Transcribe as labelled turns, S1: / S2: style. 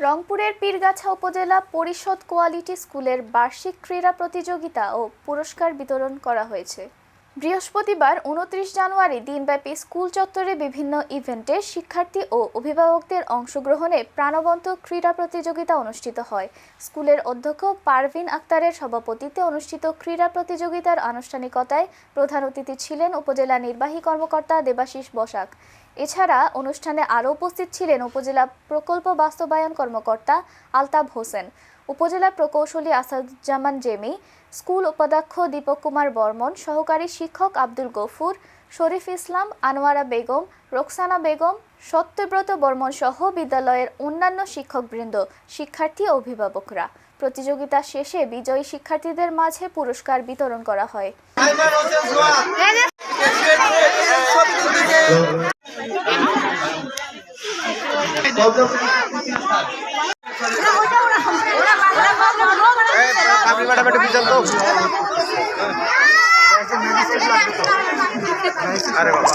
S1: রংপুরের পীরগাছা উপজেলা পরিষদ কোয়ালিটি স্কুলের বার্ষিক ক্রীড়া প্রতিযোগিতা ও পুরস্কার বিতরণ করা হয়েছে। বৃহস্পতিবার উনত্রিশ জানুয়ারি দিনব্যাপী স্কুল চত্বরে বিভিন্ন ইভেন্টে শিক্ষার্থী ও অভিভাবকদের অংশগ্রহণে প্রাণবন্ত ক্রীড়া প্রতিযোগিতা অনুষ্ঠিত হয়। স্কুলের অধ্যক্ষ পারভিন আক্তারের সভাপতিত্বে অনুষ্ঠিত ক্রীড়া প্রতিযোগিতার আনুষ্ঠানিকতায় প্রধান অতিথি ছিলেন উপজেলা নির্বাহী কর্মকর্তা দেবাশিস বসাক। এছাড়া অনুষ্ঠানে আরও উপস্থিত ছিলেন উপজেলা প্রকল্প বাস্তবায়ন কর্মকর্তা আলতাব হোসেন। উপজেলা প্রকৌশলী আসাদুজ্জামান জেমি, স্কুল উপাধ্যক্ষ দীপক কুমার বর্মন, সহকারী শিক্ষক আব্দুল গফুর, শরীফ ইসলাম, আনোয়ারা বেগম, রোকসানা বেগম, সত্যব্রত বর্মন সহ বিদ্যালয়ের অন্যান্য শিক্ষকবৃন্দ, শিক্ষার্থী অভিভাবকরা। প্রতিযোগিতা শেষে বিজয়ী শিক্ষার্থীদের মাঝে পুরস্কার বিতরণ করা হয়।
S2: ম্যাডাম একটু বিচার তো আরে বাবা।